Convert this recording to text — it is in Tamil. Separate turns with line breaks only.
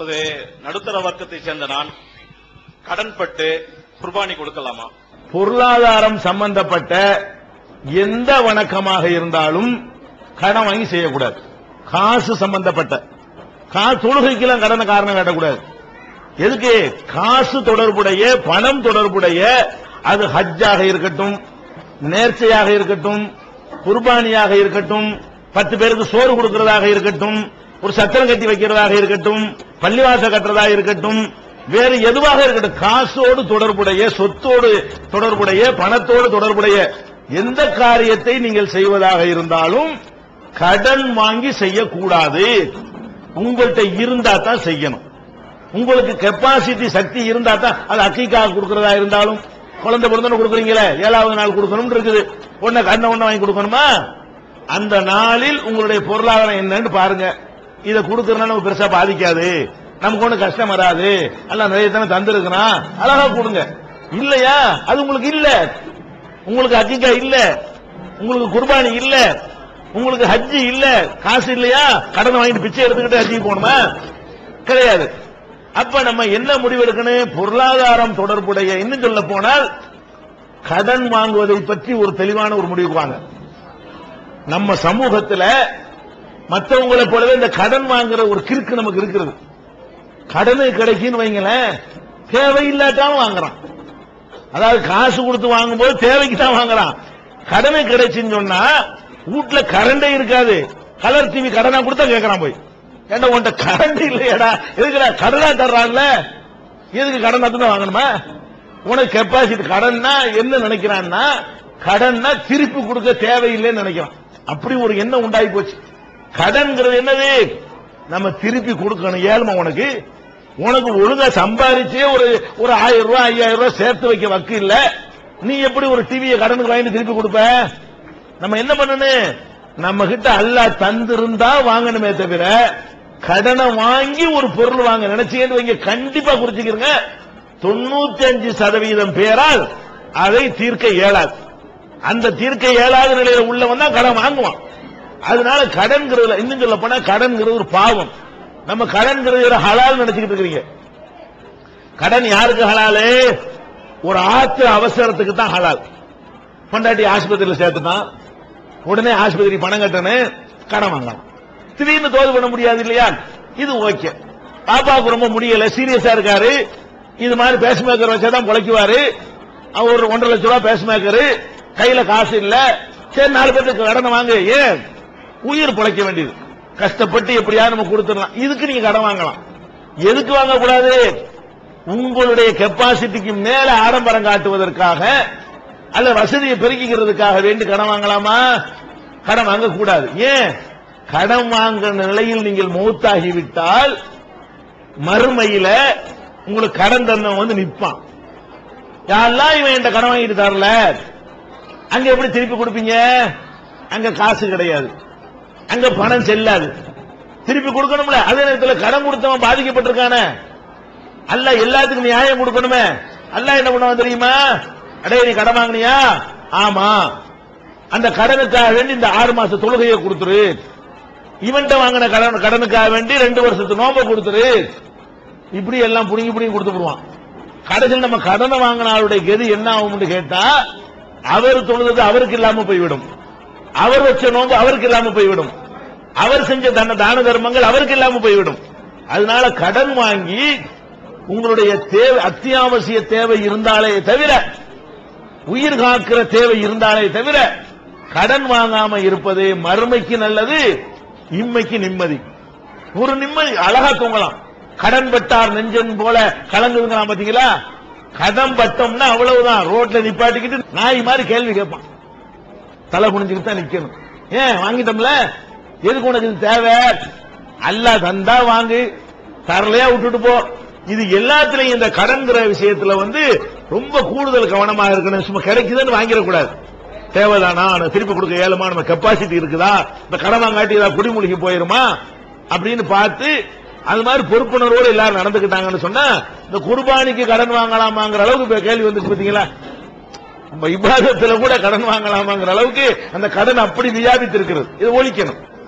அதாவது நடுத்தர வர்க்கத்தை சேர்ந்த நான் கடன்பட்டு குர்பானி கொடுக்கலாமா?
பொருளாதாரம் சம்பந்தப்பட்ட எந்த வணக்கமாக இருந்தாலும் கடன் வாங்கி செய்யக்கூடாது. காசு சம்பந்தப்பட்ட. காசு தொழுகைக்கெல்லாம் கடனை காரணம் காட்டக்கூடாது. எதுக்கு? காசு தொடர்புடைய பணம் தொடர்புடைய அது ஹஜ்ஜாக இருக்கட்டும் நேர்ச்சையாக இருக்கட்டும் குர்பானியாக இருக்கட்டும் பத்து பேருக்கு சோறு கொடுக்கிறதாக இருக்கட்டும் ஒரு சத்திரம் கட்டி வைக்கிறதாக இருக்கட்டும் பள்ளிவாச கட்டுறதா இருக்கட்டும் வேறு எதுவாக இருக்கட்டும் காசோடு தொடர்புடைய சொத்தோடு தொடர்புடைய பணத்தோடு தொடர்புடைய எந்த காரியத்தை நீங்கள் செய்வதாக இருந்தாலும் கடன் வாங்கி செய்யக்கூடாது. உங்கள்கிட்ட இருந்தா தான் செய்யணும். உங்களுக்கு கெப்பாசிட்டி சக்தி இருந்தா தான் அது அக்கிக்காக கொடுக்கறதா இருந்தாலும் குழந்தை பிறந்தன கொடுக்குறீங்களே ஏழாவது நாள் கொடுக்கணும் இருக்குது. ஒன்ன கண்ண ஒண்ணு வாங்கி கொடுக்கணுமா? அந்த நாளில் உங்களுடைய பொருளாதாரம் என்னன்னு பாருங்க. இதை கொடுக்கறதுனால பெருசா பாதிக்காது. நமக்கு ஒண்ணு கஷ்டம் வராது. எல்லாம் நிறைய தானே தந்திருக்கிறான். அழகா கொடுங்க. இல்லையா? அது உங்களுக்கு இல்ல. உங்களுக்கு அக்கிக்கா இல்ல. உங்களுக்கு குர்பானி இல்ல. உங்களுக்கு ஹஜ்ஜி இல்ல. காசு இல்லையா? கடன் வாங்கிட்டு பிச்சை எடுத்துக்கிட்டு ஹஜ்ஜி போகணுமா? கிடையாது. அப்ப நம்ம என்ன முடிவு எடுக்கணும் பொருளாதாரம் தொடர்புடைய இன்னும் சொல்ல போனால் கடன் வாங்குவதை பற்றி ஒரு தெளிவான ஒரு முடிவுக்கு வாங்க. நம்ம சமூகத்துல மற்றவங்களை போலவே இந்த கடன் வாங்குற ஒரு கிறுக்கு நமக்கு இருக்கிறது. கடனு கிடைக்குன்னு வைங்களேன். தேவையில்லாட்டாலும் வாங்குறான். அதாவது காசு கொடுத்து வாங்கும்போது தேவைக்கு தான் வாங்குறான். கடனை கிடைச்சுன்னு சொன்னா வீட்டுல கரண்டே இருக்காது. கலர் டிவி கடனா கொடுத்தா கேட்கறான் போய். ஏண்டா உன்ட்ட கரண்ட் இல்லையடா? எதுக்குடா கடனா தர்றான்ல? எதுக்கு கடன் தான் வாங்கணுமா? உனக்கு கெப்பாசிட்டி கடன்னா என்ன நினைக்கிறான்னா கடன்னா திருப்பி கொடுக்க தேவையில்லைன்னு நினைக்கிறான். அப்படி ஒரு எண்ணம் உண்டாகி போச்சு. கடன்ங்கிறது என்னது? நம்ம திருப்பி கொடுக்கணும். ஏழ்மை உனக்கு. உனக்கு ஒழுங்கா சம்பாதிச்சே ஒரு ஒரு ஆயிரம் ரூபாய் ஐயாயிரம் ரூபாய் சேர்த்து வைக்க வக்கு இல்ல. நீ எப்படி ஒரு டிவியை கடனுக்கு வாங்கி திருப்பி கொடுப்ப? நம்ம என்ன பண்ணணும்? நம்ம கிட்ட அல்லாஹ் தந்திருந்தா வாங்கணுமே தவிர கடனை வாங்கி ஒரு பொருள் வாங்க நினைச்சேன்னு வைங்க கண்டிப்பா குறிச்சுக்கிறங்க தொண்ணூத்தி அஞ்சு சதவீதம் பேரால் அதை தீர்க்க இயலாது. அந்த தீர்க்க இயலாத நிலையில உள்ளவன் தான் கடன் வாங்குவான். அதனால கடன்கிறதுல இன்னும் சொல்ல போனா கடன்கிறது ஒரு பாவம். நம்ம கடன்கிறது ஹலால் நினைச்சுக்கிட்டு இருக்கிறீங்க. கடன் யாருக்கு ஹலாலு? ஒரு ஆத்து அவசரத்துக்கு தான் ஹலால். பொண்டாட்டி ஆஸ்பத்திரியில் சேர்த்துட்டான் உடனே ஆஸ்பத்திரி பணம் கட்டணும் கடன் வாங்கலாம். திடீர்னு தோது பண்ண முடியாது இல்லையா? இது ஓகே. பாப்பாவுக்கு ரொம்ப முடியல சீரியஸா இருக்காரு. இது மாதிரி பேஸ்மேக்கர் வச்சாதான் தான் அவர் ஒரு ஒன்றரை லட்சம் ரூபாய் பேஸ்மேக்கர். கையில காசு இல்ல. சரி நாலு பேருக்கு கடனை வாங்க. ஏன்? உயிர் பிழைக்க வேண்டியது. கஷ்டப்பட்டு எப்படியாவது நம்ம கொடுத்துடலாம். இதுக்கு நீங்க கடன் வாங்கலாம். எதுக்கு வாங்கக்கூடாது? உங்களுடைய கெப்பாசிட்டிக்கு மேல ஆடம்பரம் காட்டுவதற்காக அல்ல வசதியை பெருக்கிக்கிறதுக்காக வேண்டி கடன் வாங்கலாமா? கடன் வாங்கக்கூடாது. ஏன்? கடன் வாங்குற நிலையில் நீங்கள் மூத்தாகிவிட்டால் மறுமையில உங்களுக்கு கடன் தந்தவன் வந்து நிப்பான் யாரெல்லாம் இவன் என்கிட்ட கடன் வாங்கிட்டு தரல? அங்க எப்படி திருப்பி கொடுப்பீங்க? அங்க காசு கிடையாது. அங்க பணம் செல்லாது. திருப்பி கொடுக்கணும்ல. அதே நேரத்தில் கடன் கொடுத்தவன் பாதிக்கப்பட்டிருக்கானே. அல்ல எல்லாத்துக்கும் நியாயம் கொடுக்கணுமே. அல்ல என்ன பண்ணுவான் தெரியுமா? அடே நீ கடன் வாங்கினியா? ஆமா. அந்த கடனுக்காக வேண்டி இந்த ஆறு மாச தொழுகையை கொடுத்துரு. இவன்ட்ட வாங்கின கடன் கடனுக்காக வேண்டி ரெண்டு வருஷத்து நோம்ப கொடுத்துரு. இப்படி எல்லாம் புடுங்கி புடுங்கி கொடுத்துடுவான் கடைசியில் நம்ம கடனை வாங்கின ஆளுடைய கதி என்ன ஆகும்னு கேட்டா அவர் தொழுது அவருக்கு இல்லாம போய்விடும். அவர் வச்ச நோன்பு அவருக்கு இல்லாம போய்விடும். அவர் செஞ்ச தன தான தர்மங்கள் அவருக்கு இல்லாம போய்விடும். அதனால கடன் வாங்கி உங்களுடைய தேவை அத்தியாவசிய தேவை இருந்தாலே தவிர உயிர் காக்கிற தேவை இருந்தாலே தவிர கடன் வாங்காம இருப்பது மறுமைக்கு நல்லது இம்மைக்கு நிம்மதி. ஒரு நிம்மதி அழகா தூங்கலாம். கடன் பட்டார் நெஞ்சன் போல கலங்குதுங்களா பாத்தீங்களா? கடன் பட்டோம்னா அவ்வளவுதான். ரோட்ல நிப்பாட்டிக்கிட்டு நாய் மாதிரி கேள்வி கேட்பான். தலை குனிஞ்சுக்கிட்டு தான் நிக்கணும். ஏன் வாங்கிட்டோம்ல? எதுக்கு உனக்கு இது தேவை? அல்லா தந்தா வாங்கு. தரலையா விட்டுட்டு போ. இது எல்லாத்துலயும் இந்த கடன்கிற விஷயத்துல வந்து ரொம்ப கூடுதல் கவனமா இருக்கணும். சும்மா கிடைக்குதுன்னு வாங்கிடக்கூடாது. தேவைதானா? நான் திருப்பி கொடுக்க ஏழுமா? நம்ம கெப்பாசிட்டி இருக்குதா? இந்த கடன் வாங்காட்டி ஏதாவது குடிமூழ்கி போயிருமா? அப்படின்னு பார்த்து அது மாதிரி பொறுப்புணர்வோடு எல்லாரும் நடந்துக்கிட்டாங்கன்னு சொன்னா இந்த குர்பானிக்கு கடன் வாங்கலாமாங்கிற அளவுக்கு கேள்வி வந்துச்சு பாத்தீங்களா? நம்ம இபாதத்துல கூட கடன் வாங்கலாமாங்கிற அளவுக்கு அந்த கடன் அப்படி நியாபித்திருக்கிறது இது ஒழிக்கணும்.